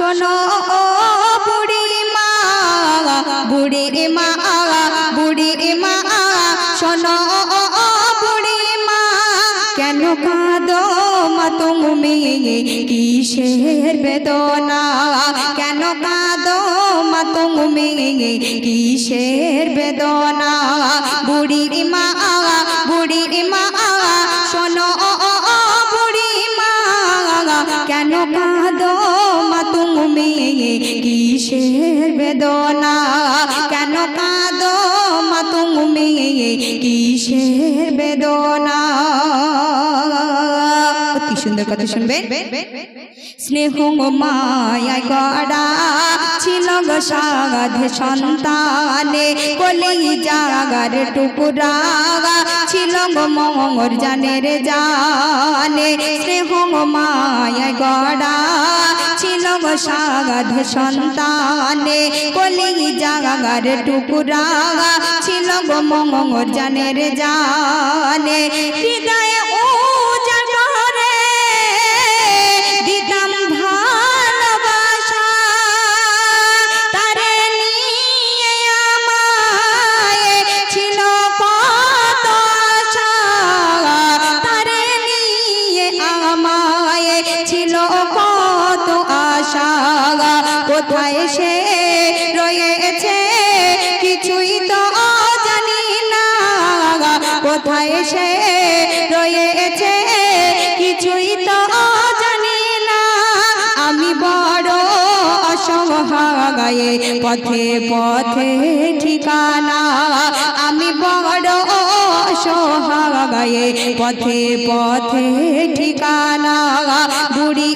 শোনো, ও বুড়ি মা বুড়ি মা বুড়ি মা শোনো, ও বুড়ি মা কেন কাঁদো মা তুমি? কিসের বেদনা? কেন কাঁদো মা তুমি? কিসের বেদনা? বুড়ি মা বুড়ি মা শোনো বুড়ি মা কেন কাঁদো কিসের বেদনা? কেন কাঁদো মা তুমি? কিসের বেদনা? অতি সুন্দর কথা শুনবেন। স্নেহ মায়ায় গড়া ছিল গো সাধে সন্তানে। কলি জাগার টুকুরা ছিল গো মঙ্গর জানের জানে। স্নেহ মায়ায় গড়া সাধে সন্তানে কলি জাগার টুকুরা ছিল গো মঙ্গর জানের জানে। হৃদয়ে কোথায় রয়েছে, কিছুই তো জানি না। কোথায় সে রয়েছে, কিছুই তো জানি না। আমি বড় অসহায়, পথে পথে ঠিকানা। আমি বড় অসহায়, পথে পথে ঠিকানা। বুড়ি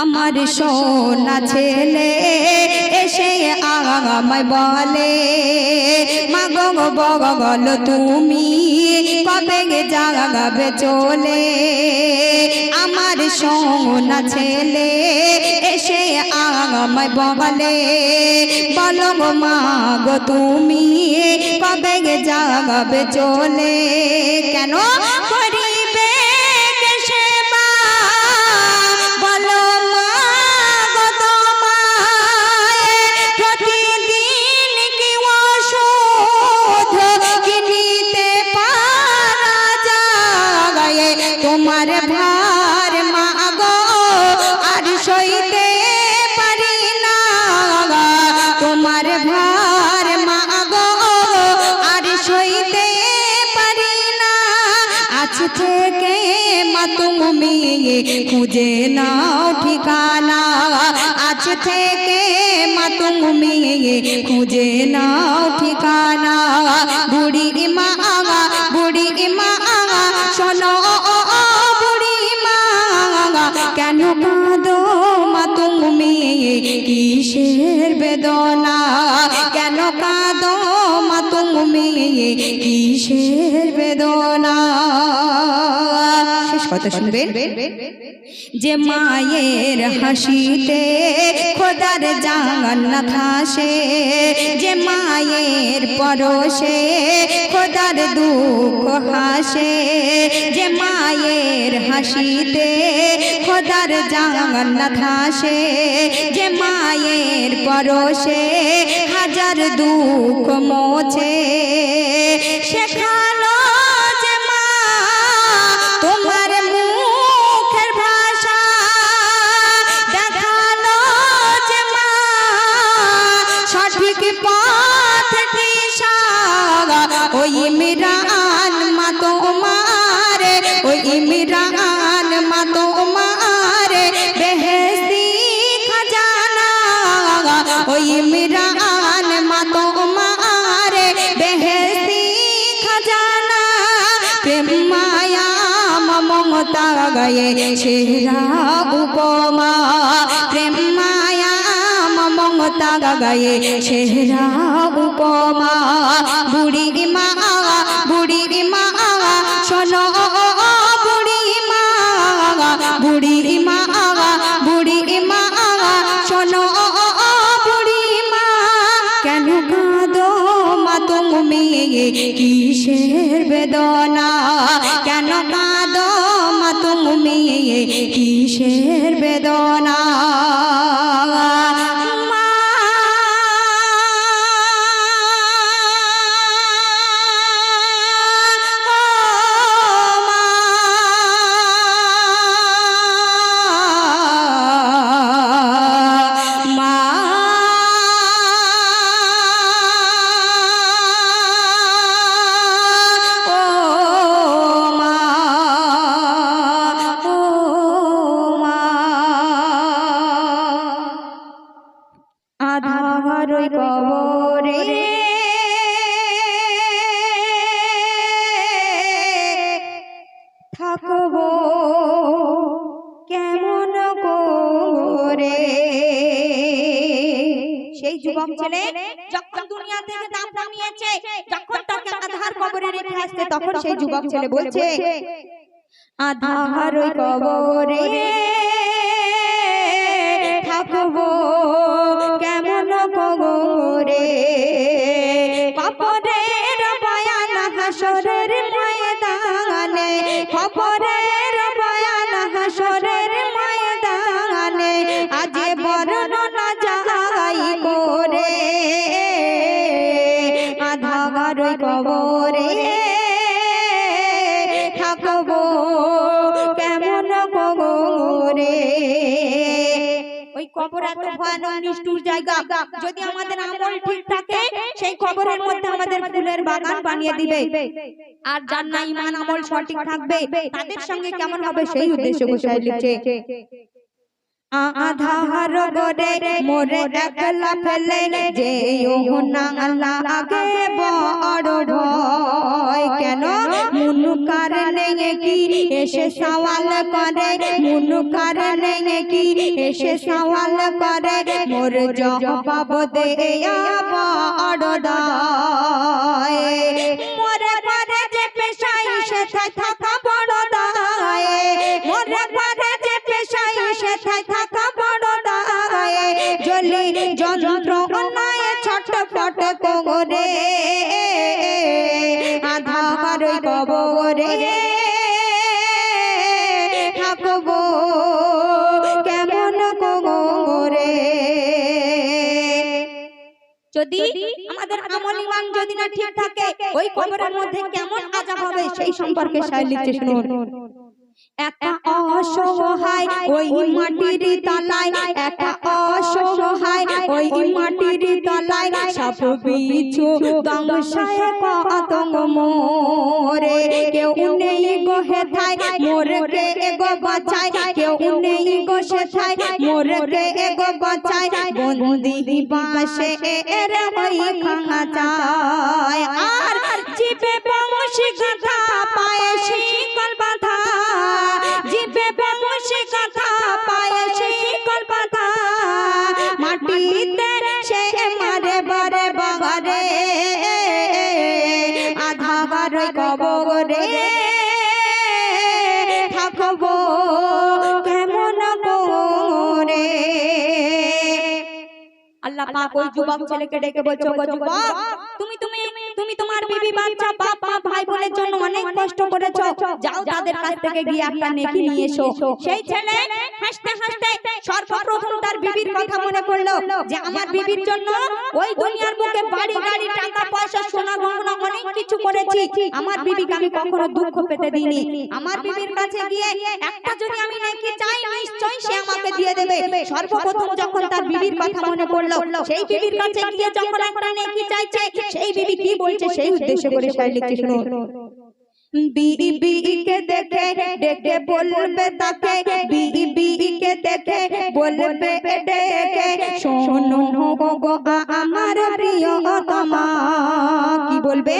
আমার সোনা ছেলে এসে আমায় বলে, মাগো বগল, তুমি কবে জাগাবে চলে? আমার সোনা ছেলে এসে আমায় বলে, বলো মাগো, তুমি কবে জাগাবে চলে? কেন? সইতে পারি না। তোমার ভার মা আর সইতে পারি না। আজ থেকে মা তুমি খুঁজে নাও ঠিকানা। আজ থেকে মা তুমি খুঁজে নাও ঠিকানা। বুড়ি মা কিসের বেদনা? যে মায়ের হাসিতে খোদার জান্নাত হাসে যে মায়ের পরশে খোদার দুঃখ হাসে, যে মায়ের হাসিতে খোদার জান্নাত হাসে যে মায়ের পরশে হাজার দুঃখ মোছে। শেখালো দয়ে সেরা উপমা, প্রেম মায়া মমতা গগয়ে সেরা উপমা। বুড়ি মা বুড়ি মা, শোনো বুড়ি মা। বুড়ি মা বুড়ি মা, শোনো বুড়ি মা। কেন কাঁদো মা তুমি? কিসের বেদনা? করে। সেই যুবক ছেলে যখন দুনিয়া থেকে দাম নিয়েছে, যখন তাকে আধার কবরে রেখে আসছে, তখন সেই যুবক ছেলে বলছে, আধার কবরে থাকব কেমন করে নিষ্ঠুর জায়গা। যদি আমাদের আমল ঠিক থাকে, সেই খবরের মধ্যে আমাদের ফুলের বাগান বানিয়ে দিবে। আর যার না ইমান আমল সঠিক থাকবে, তাদের সঙ্গে কেমন হবে সেই উদ্দেশ্য গোসাই লিখছে আধার গরে মোরে একলা ফেলে যে না লাগে বড় ভয়। কেন মুনুকার নেই কি এসে সওয়াল করে? মুনুকার নেই কি এসে সওয়াল করে? মোর জবাব দেয়া বড় দয় মোরে পরে যে পেশাই সে থাকা যদি আমাদের আমল ইমান যদি না ঠিক থাকে ওই কবরের মধ্যে কেমন আজাব হবে সেই সম্পর্কে শায়র লিখছে শুনুন। একটা অসহায় ওই মাটির তলায় একা তলায় সব বিছু দংশায় কতঙ্গ মোরে। কেউ নেই গো হেথায় মোরকে এগো বাঁচায় কেউ নেই গো সেথায় মোরকে এগো বাঁচায় বন্দি বাসে এর ওই খাঁচায় আর গাথা পায়ে শিকল বাঁধা ওই যুবক ছেলেকে ডেকে বলছো গো যুবক? তুমি তুমি তুমি তোমার বিবি বাচ্চা বাপ মা ভাই বোনের জন্য অনেক কষ্ট করেছ। যাও তাদের কাছ থেকে গিয়ে একটা নেকি নিয়ে এসো। সেই ছেলে হাসতে হাসতে সর্বপ্রথম তার বিবির কথা মনে পড়ল যে আমার বিবির জন্য ওই দুনিয়ার বুকে বাড়ি, গাড়ি, টাকা, পয়সা, সোনা, গহনা অনেক কিছু করেছি। আমার বিবিকে আমি কখনো দুঃখ পেতে দিইনি। আমার বিবির কাছে গিয়ে একটা যদি আমি নেকি চাই, নিশ্চয়ই সে আমাকে দিয়ে দেবে। সর্বপ্রথম যখন তার বিবির কথা মনে পড়ল, সেই বিবির কাছে গিয়ে যখন একটা নেকি চাইছে, সেই বিবি কি বলছে সেই উদ্দেশ্য করে লিখছে শুনুন বিবিকে দেখে, ডেকে বলবে তাকে। দেখে, বলবে ডেকে। শোনো গো আমার কি বলবে?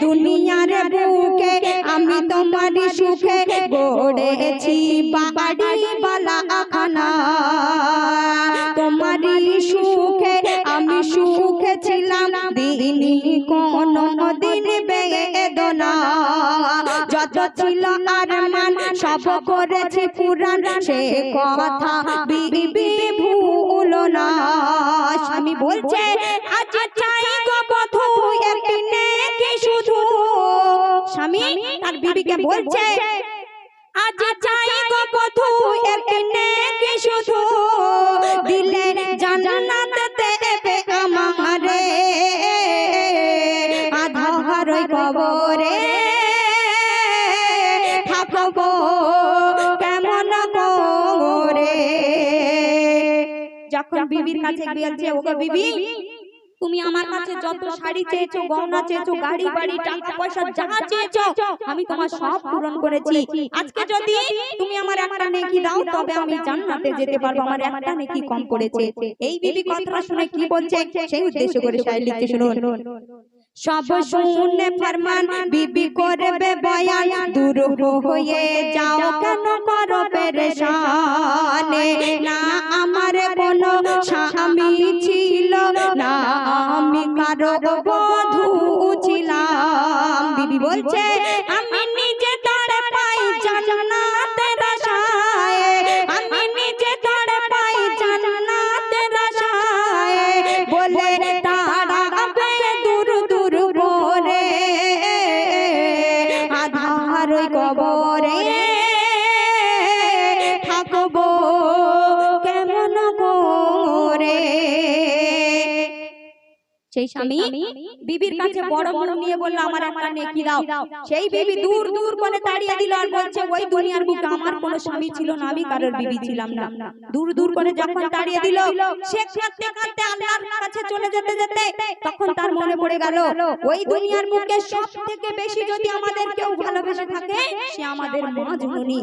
দুনিয়ার বুকে আমি তোমারই সুখে গড়েছি বাড়ি বালা খানা তোমারই সুখে সুখে ছিলাম, দিনই কোন দিন বেদনা। যত ছিল আর মান, সব সে কথা বিবি ভুলো না। স্বামী বলছে, আজ চাই গো বধু একটি নেকি শুধু? বলছে, আজ চাই গো বধু একটি নেকি শুধু? যখন বিবির কাছে গিয়েছে ওগো বিবি তুমি আমার কাছে যত শাড়ি চেয়েছো গহনা চেয়েছো গাড়ি বাড়ি টাকা পয়সা যা চেয়েছো আমি তোমার সব পূরণ করেছি। আজকে যদি তুমি আমার একটা নেকি দাও তবে আমি জান্নাতে যেতে পারব। আমার একটা নেকি কম পড়েছে এই বিবি কথাটা শুনে কি বলছে? সেই উদ্দেশ্য করে শাড়ি লিখতে শুনুন। সব শুনে ফরমান বিবি করবে বয়ান। দূর হয়ে যাও। কেন করো পেরেশানে না আমার আমি সেই স্বামী বিবির কাছে বড় বড় নিয়ে বলল আমার একটা নেকি দাও? সেই বিবি দূর দূর করে তাড়িয়ে দিল আর বলছে ওই দুনিয়ার বুকে আমার কোনো স্বামী ছিল না আমি কারোর বিবি ছিলাম না। দূর দূর করে যখন তাড়িয়ে দিল সে কাঁদতে কাঁদতে আল্লাহর কাছে চলে যেতে যেতে তখন তার মনে পড়ে গেল ওই দুনিয়ার বুকে সব থেকে বেশি যদি আমাদের কেউ ভালোবেসে থাকে সে আমাদের মা জননী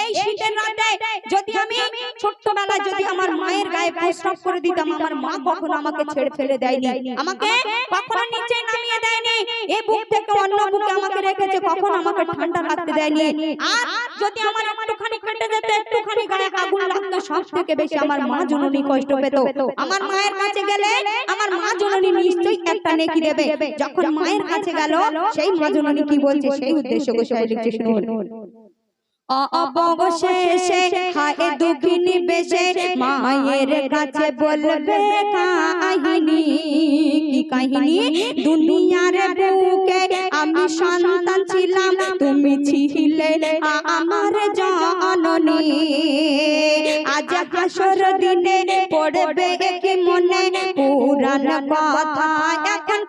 এই শীতের রাতে যদি আমি ছোট্টবেলায় যদি আমার মায়ের গায়ে প্রস্রাব করে দিতাম আমার মা কখনো আমাকে ছেড়ে ফেলে দেয়নি আমাকে কখনো নিচে নামিয়ে দেয়নি। এই বুক থেকে অন্য বুকে আমাকে রেখেছে কখনো আমাকে ঠান্ডা লাগতে দেয়নি। আর যদি আমার একটুখানি কেটে যেত একটুখানি গায়ে আগুন লাগতো সব থেকে বেশি আমার মা জননী কষ্ট পেত। আমার মায়ের কাছে গেলে আমার মা জননী নিশ্চয়ই একটা নেকি দেবে। যখন মায়ের কাছে গেল সেই মা জননী কি বলছে সেই উদ্দেশ্য গোসাই লিখছে শুনুন। অবশেষে হায় দুঃখিনী বেশে মায়ের কাছে বলবে কাহিনী কাহিনী? দুনিয়ার বুকে আমি সন্তান ছিলাম, তুমি ছিলে আমার জননী। আজ হাসর দিনে পড়বে মনে পুরান কথা এখন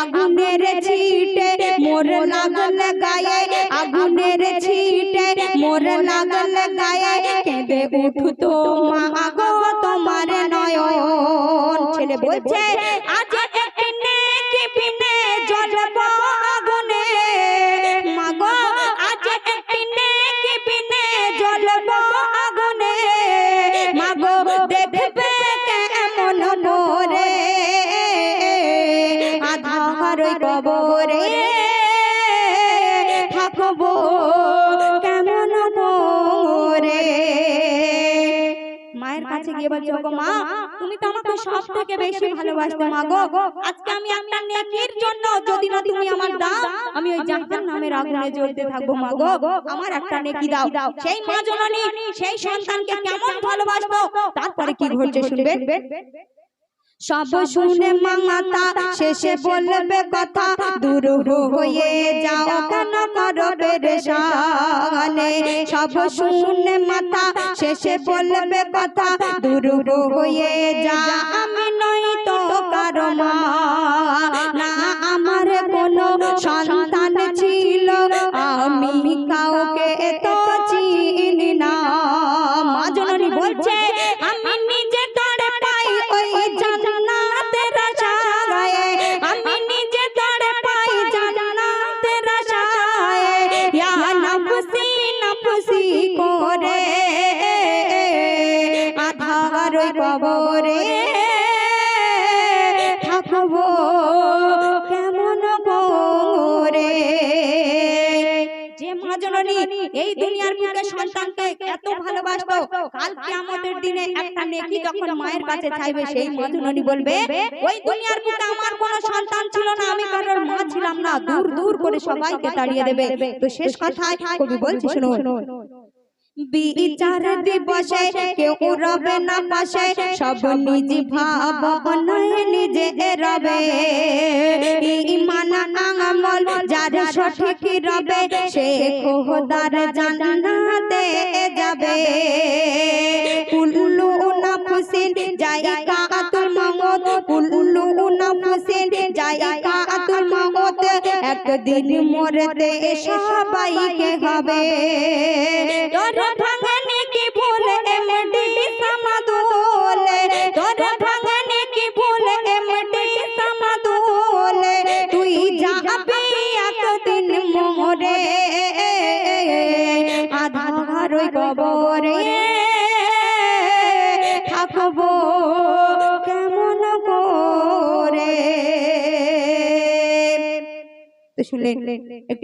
আগুনের ছিটে মোর লাগল গায়ে আগুনের ছিটে মোর লাগল গায়ে। কেঁদে উঠতো মা গো তোমার নয়ন। ছেলে বলছে গিয়ে বলছে, ওগো মা, তুমি তো আমাকে সব থেকে বেশি ভালোবাসতে, মা গো। আজকে আমি একটা নেকির জন্য যদি না তুমি আমার দাও, আমি ওই জাহান্নামের আগুনে জ্বলতে থাকব, মা গো। আমার একটা নেকি দাও। সেই মা জননী, সেই সন্তানকে কেমন ভালোবাসবো? তারপরে কি ঘটছে শুনবেন সব শুনে মাতা শেষে বলবে কথা দূর হয়ে যাও কেন করো পেরেশানে? সব শুনে মাতা শেষে বলবে কথা দূর হয়ে যা আমি নই তো কারও মা না আমার কোনো সন্তান ছিল আমি কাউকে নফসি করে। আধার কবরে থাকব কেমন করে? যে মহাজননী এই দুনিয়ার বুকে সন্তানকে এত কাল কিয়ামতের দিনে একটা নেকি যখন মায়ের কাছে চাইবে, সেই বলবে, ওই দুনিয়ার আমার কোনো সন্তান ছিল না, আমি কারোর মা ছিলাম না। দূর দূর করে সবাইকে তাড়িয়ে দেবে। তো শেষ কথায় কবি বলছি শুনুন বিচার দিবসে কেউ রবে না পাশে, সব নিজ ভাবনায় নিজে রবে। ইমান আমল যার সঠিক রবে, সে খোদার জান্নাতে যাবে। কুল্লু নাফসিন জায়গাতুল মাউত কুল্লু নাফসিন জায়গাতুল একদিন মরতে সবাইকে হবে। ভাঙনে কি ভুল এমডি শুনলেন একটি